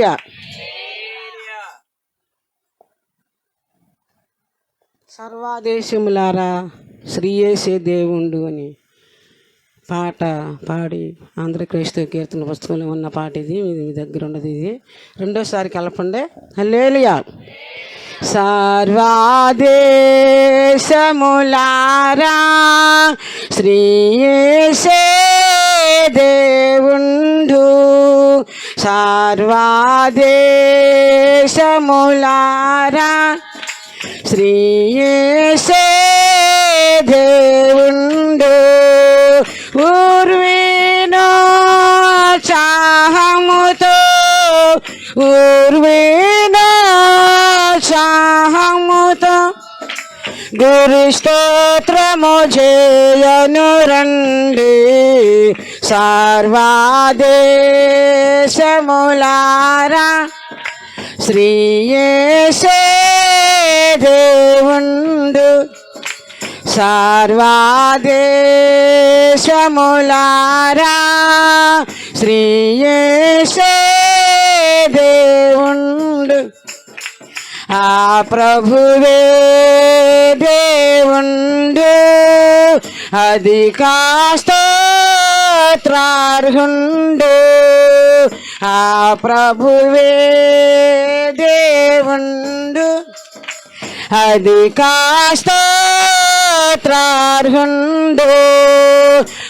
Hallelujah సర్వాదేశములారా శ్రీయేసే దేవుండు అని పాట పాడి ఆంధ్రక్రైస్తవ కీర్తన పుస్తకంలో ఉన్న పాట ఇది మీ దగ్గర ఉన్నది ఇది. రెండోసారి కలపండి. హలేలియా సర్వాదేశములారా శ్రీయేసే దేవుండు సర్వాదేశములారా. శ్రీయేసే దేవుండు. ఊర్వేనో చాహముతో ఊర్వేనో గురు చేయను రండి. సర్వాదేశములారా. శ్రీయేసే దేవుండు. సర్వాదేశములారా. శ్రీయేసే దేవుండు. ఆ ప్రభువే దేవుండు. అది కాస్తోత్రార్హుండు ఆ ప్రభువే దేవుండు. అది కాస్తోత్రార్హుండు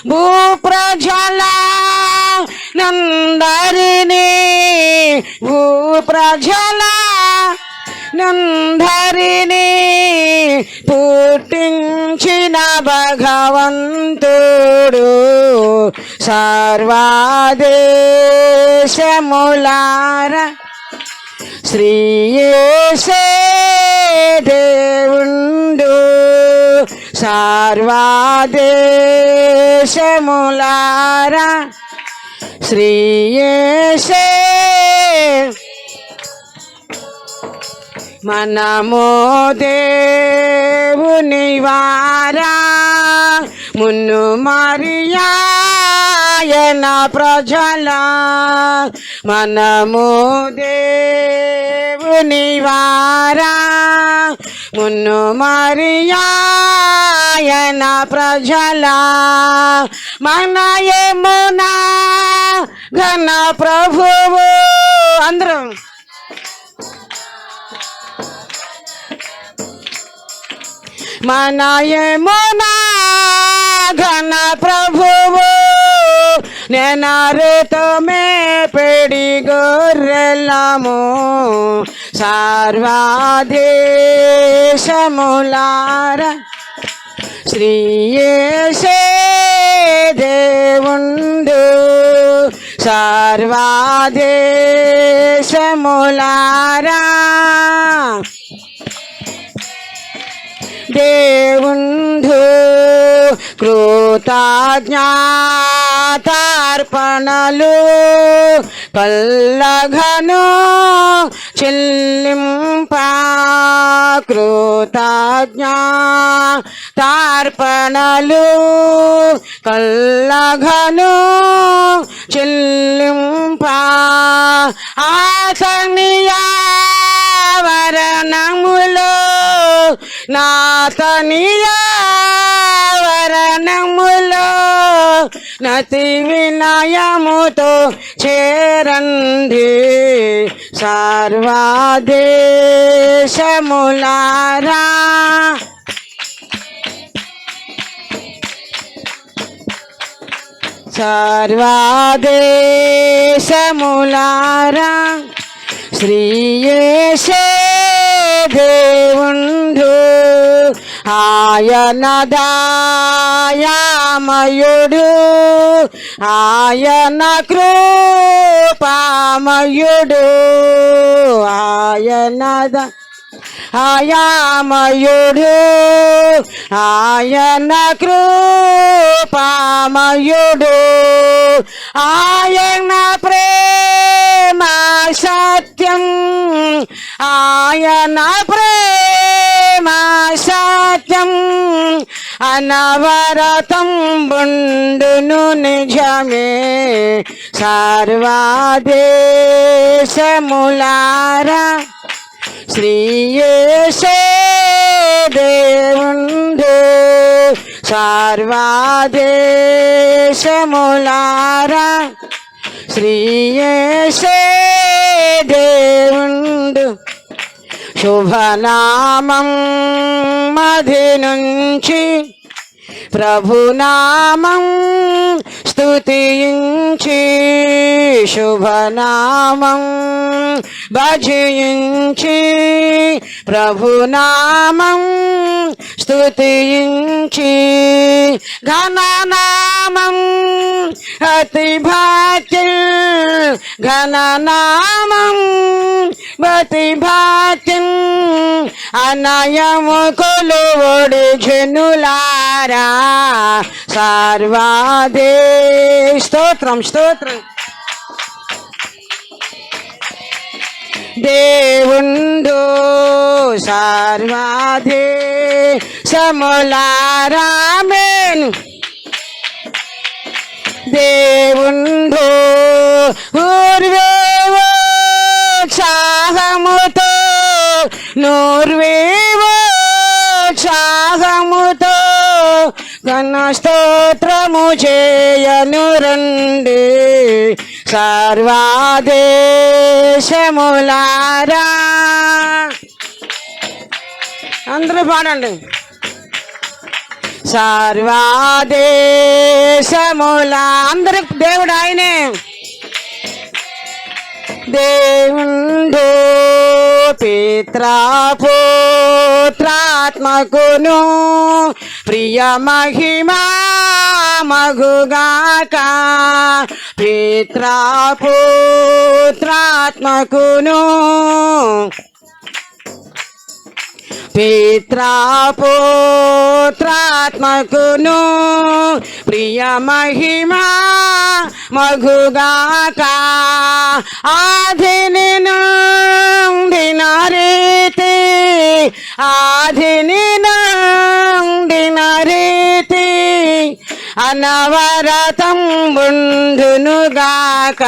భూప్రజల నందరిని భూప్రజలా నందరిని పుట్టించిన భగవంతుడు సర్వాదేశములార. శ్రీయేసే దేవుండు సర్వాదేశములార. శ్రీయేసే మనము దేవుని వారా. మున్ను మరియాయన ప్రజల. మనము దేవుని వారా. మున్ను మరియాయన ప్రజల. మన ఏమునా? ఘన ప్రభువు. అందరం మన యమునా ఘన ప్రభువు నెనరుతమే పెడి గొర్రెలము. సర్వాదేశములార శ్రీయేసే దేవుండు. సర్వాదేశములారా దేవుండు కృతజ్ఞాతార్పణలు కల్లఘను చెల్లింప కృతజ్ఞాతార్పణలు కల్లఘను చెల్లింప ఆసనియా నాతనియావరణములో నతి వినయముతో చేరండి సర్వాదేశములారా. సర్వాదేశములారా. శ్రీయేశే దేవుండు ఆయన దాయామయుడు ఆయన కృపామయుడు. ఆయన దా ఆయామయుడు ఆయన కృపామయుడు ఆయన ప్రేమ సత్యం ఆయన ప్రేమ సత్యం అనవరతం బుండును నిజమే సర్వాదేశములారా శ్రీయేసే దేవుండు సర్వాదేశములారా. శ్రీయేసే దేవుండు శుభనామం మధి నుంచి ప్రభునామం స్తుతించి శుభనామం భజించి ప్రభునామం స్తుతించి ఘననామం అతి భాతి ఘననామం బతి భాతి అనయము కొలువొడి జనులారా సర్వాదే స్తోత్రం స్తోత్రం. దేవుండు సర్వాదే సమలారామేను. దేవుండు ఊర్వేవో చాహముతో నూర్వేవో ఘన స్తోత్రము చేయను రండి సర్వాదేశములారా అందరూ పాడండి సర్వాదేశముల అందరి దేవుడు ఆయనే దేవుండు పిత్రాపుత్రాత్మకును ప్రియ మహిమా మగుగాక. పిత్రాపుత్రాత్మకును పిత్రాపుత్రాత్మకును ప్రియ మహిమా మగుగాక. ఆధిని నుండిన రీతి ఆధిని నుండిన రీతి అనవరతం ఉండునుగాక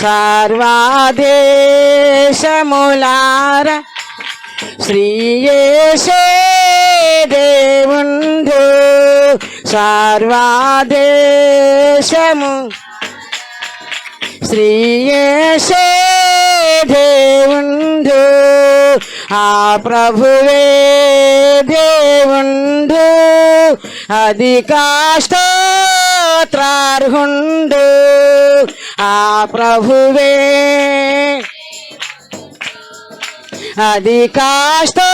సర్వాదేశములార. శ్రీయేసే దేవుండు సర్వాదేశము. శ్రీయేసే దేవుండు ఆ ప్రభువే దేవుండు అది కాష్టోత్రార్హుండు ఆ ప్రభువే అది కాష్టోత్రార్హుండు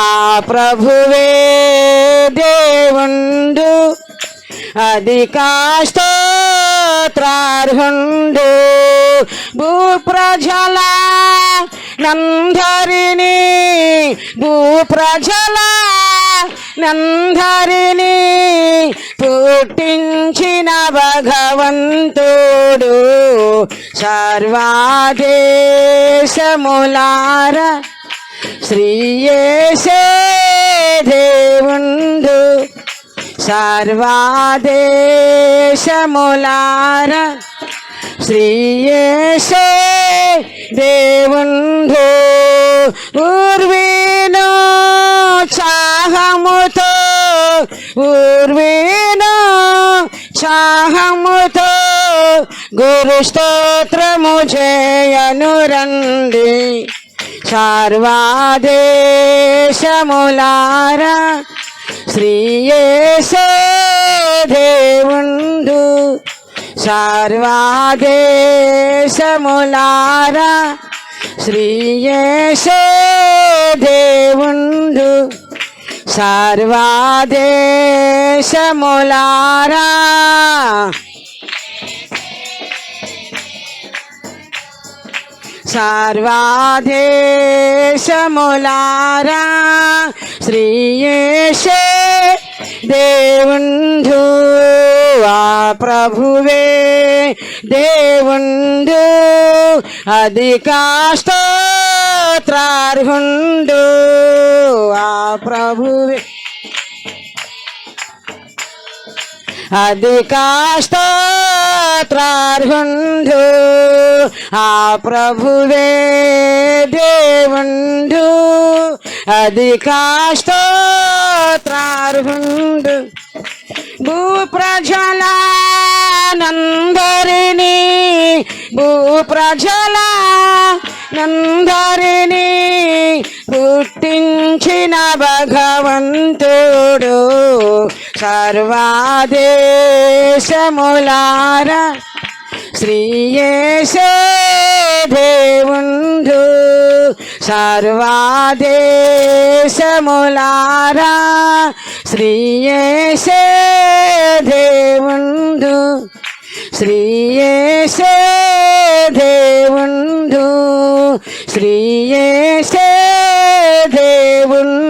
ఆ ప్రభువే దేవుండు అది కాష్టో కాష్టోత్రార్హుండు భూప్రజల నందరిని భూప్రజల నందరిని పుట్టించిన భగవంతుడు సర్వాదేశములార శ్రీయేసే దేవుండు. సర్వాదేశములార శ్రీయేసే దేవుండు ఊర్వీను చాహముతో ఊర్వీను చాహముతో గురు స్తోత్రము చేయను రండి. సర్వాదేశములారా శ్రీయేసే దేవుండు సర్వాదేశములారా. శ్రీయేసే దేవుండు సర్వాదేశములారా. సర్వాదేశములారా శ్రీయేషే దేవుండు ఆ ప్రభువే దేవుండు అధికాష్టోత్రార్హుండు ఆ ప్రభువే. అధికాష్టో పాత్రార్హుండు ఆ ప్రభువే దేవుండు. అధికాష్టోత్రార్హుండు భూ ప్రజలందరినీ భూ ప్రజల నందరినీ పుట్టించిన భగవంతుడు. సర్వాదేశములారా. శ్రీయేసే దేవుండు. సర్వాదేశములారా. శ్రీయేసే దేవుండు. శ్రీయేసే దేవుండు. శ్రీయేసే దేవుండు.